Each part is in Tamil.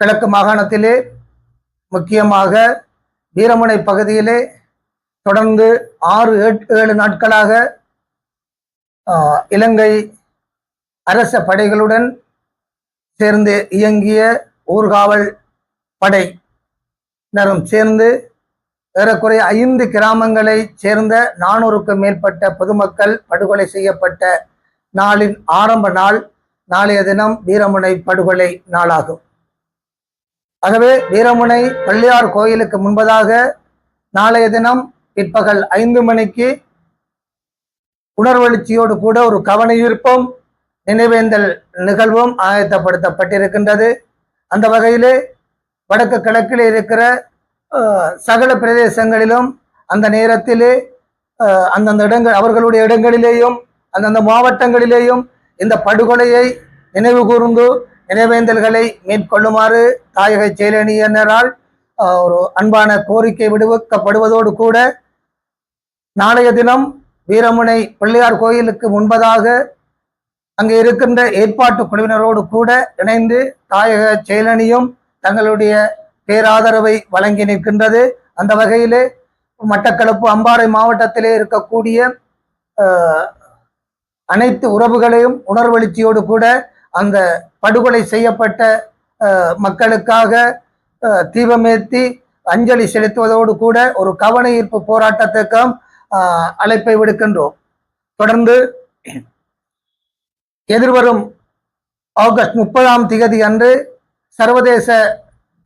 கிழக்கு மாகாணத்திலே முக்கியமாக வீரமுனை பகுதியிலே தொடர்ந்து ஆறு ஏழு நாட்களாக இலங்கை அரச படைகளுடன் சேர்ந்து இயங்கிய ஊர்காவல் படை நரும் சேர்ந்து ஏறக்குறைய ஐந்து கிராமங்களை சேர்ந்த நானூறுக்கும் மேற்பட்ட பொதுமக்கள் படுகொலை செய்யப்பட்ட நாளின் ஆரம்ப நாள் நாளைய தினம் வீரமுனை படுகொலை நாளாகும். ஆகவே வீரமுனை பள்ளியார் கோயிலுக்கு முன்பதாக நாளைய தினம் பிற்பகல் ஐந்து மணிக்கு உணர்வெழுச்சியோடு கூட ஒரு கவன ஈர்ப்பும் நினைவேந்தல் நிகழ்வும் ஆயத்தப்படுத்தப்பட்டிருக்கின்றது. அந்த வகையிலே வடக்கு கிழக்கில் இருக்கிற சகல பிரதேசங்களிலும் அந்த நேரத்திலே அந்தந்த இடங்கள் அவர்களுடைய இடங்களிலேயும் அந்தந்த மாவட்டங்களிலேயும் இந்த படுகொலையை நினைவு கூர்ந்து நினைவேந்தல்களை மேற்கொள்ளுமாறு தாயக செயலணியினரால் ஒரு அன்பான கோரிக்கை விடுவிக்கப்படுவதோடு கூட நாளைய தினம் வீரமுனை பிள்ளையார் கோயிலுக்கு முன்பதாக அங்கே இருக்கின்ற ஏற்பாட்டு குழுவினரோடு கூட இணைந்து தாயக செயலணியும் தங்களுடைய பேராதரவை வழங்கி நிற்கின்றது. அந்த வகையிலே மட்டக்களப்பு அம்பாறை மாவட்டத்திலே இருக்கக்கூடிய அனைத்து உறவுகளையும் உணர்வெழுச்சியோடு கூட அந்த படுகொலை செய்யப்பட்ட மக்களுக்காக தீபமேத்தி அஞ்சலி செலுத்துவதோடு கூட ஒரு கவன ஈர்ப்பு போராட்டத்துக்கும் அழைப்பை விடுக்கின்றோம். தொடர்ந்து எதிர்வரும் ஆகஸ்ட் முப்பதாம் திகதி அன்று சர்வதேச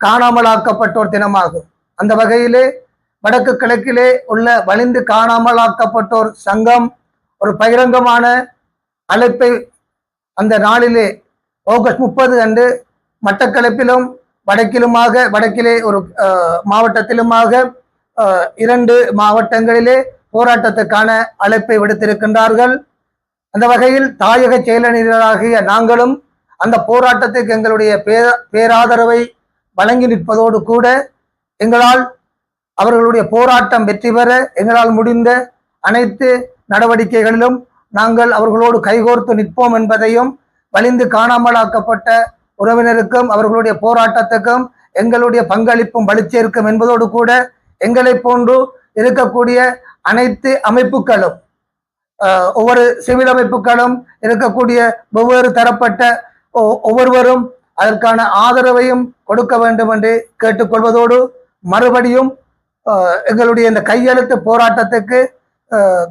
காணாமலாக்கப்பட்டோர் தினமாகும். அந்த வகையிலே வடக்கு கிழக்கிலே உள்ள வலிந்து காணாமலாக்கப்பட்டோர் சங்கம் ஒரு பகிரங்கமான அழைப்பை அந்த நாளிலே ஆகஸ்ட் முப்பது அன்று மட்டக்களப்பிலும் வடக்கிலுமாக வடக்கிலே ஒரு மாவட்டத்திலுமாக இரண்டு மாவட்டங்களிலே போராட்டத்துக்கான அழைப்பை விடுத்திருக்கின்றார்கள். அந்த வகையில் தாயக செயலணிகளாகிய நாங்களும் அந்த போராட்டத்துக்கு எங்களுடைய பேராதரவை வழங்கி நிற்பதோடு கூட எங்களால் அவர்களுடைய போராட்டம் வெற்றி பெற எங்களால் முடிந்த அனைத்து நடவடிக்கைகளிலும் நாங்கள் அவர்களோடு கைகோர்த்து நிற்போம் என்பதையும் வலிந்து காணாமலாக்கப்பட்ட உறவினருக்கும் அவர்களுடைய போராட்டத்துக்கும் எங்களுடைய பங்களிப்பும் வலிச்சேர்க்கும் என்பதோடு கூட எங்களை போன்று இருக்கக்கூடிய அனைத்து அமைப்புகளும் ஒவ்வொரு சிவில் அமைப்புகளும் இருக்கக்கூடிய வெவ்வேறு தரப்பட்ட ஒவ்வொருவரும் அதற்கான ஆதரவையும் கொடுக்க வேண்டும் என்று கேட்டுக்கொள்வதோடு மறுபடியும் எங்களுடைய இந்த கையெழுத்து போராட்டத்துக்கு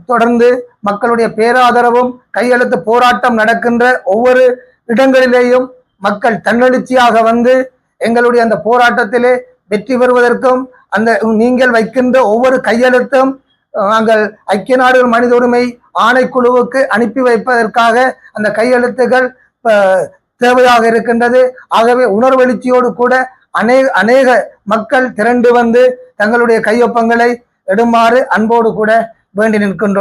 தொடர்ந்து மக்களுடைய பேராதரவும் கையெழுத்து போராட்டம் நடக்கின்ற ஒவ்வொரு இடங்களிலேயும் மக்கள் தன்னெழுச்சியாக வந்து எங்களுடைய அந்த போராட்டத்திலே வெற்றி பெறுவதற்கும் அந்த நீங்கள் வைக்கின்ற ஒவ்வொரு கையெழுத்தும் நாங்கள் ஐக்கிய நாடுகள் மனித உரிமை ஆணைக்குழுவுக்கு அனுப்பி வைப்பதற்காக அந்த கையெழுத்துகள் தேவையாக இருக்கின்றது. ஆகவே உணர்வெழுச்சியோடு கூட அநே அநேக மக்கள் திரண்டு வந்து தங்களுடைய கையொப்பங்களை எடுமாறு அன்போடு கூட வேண்டி நிற்கின்றோம்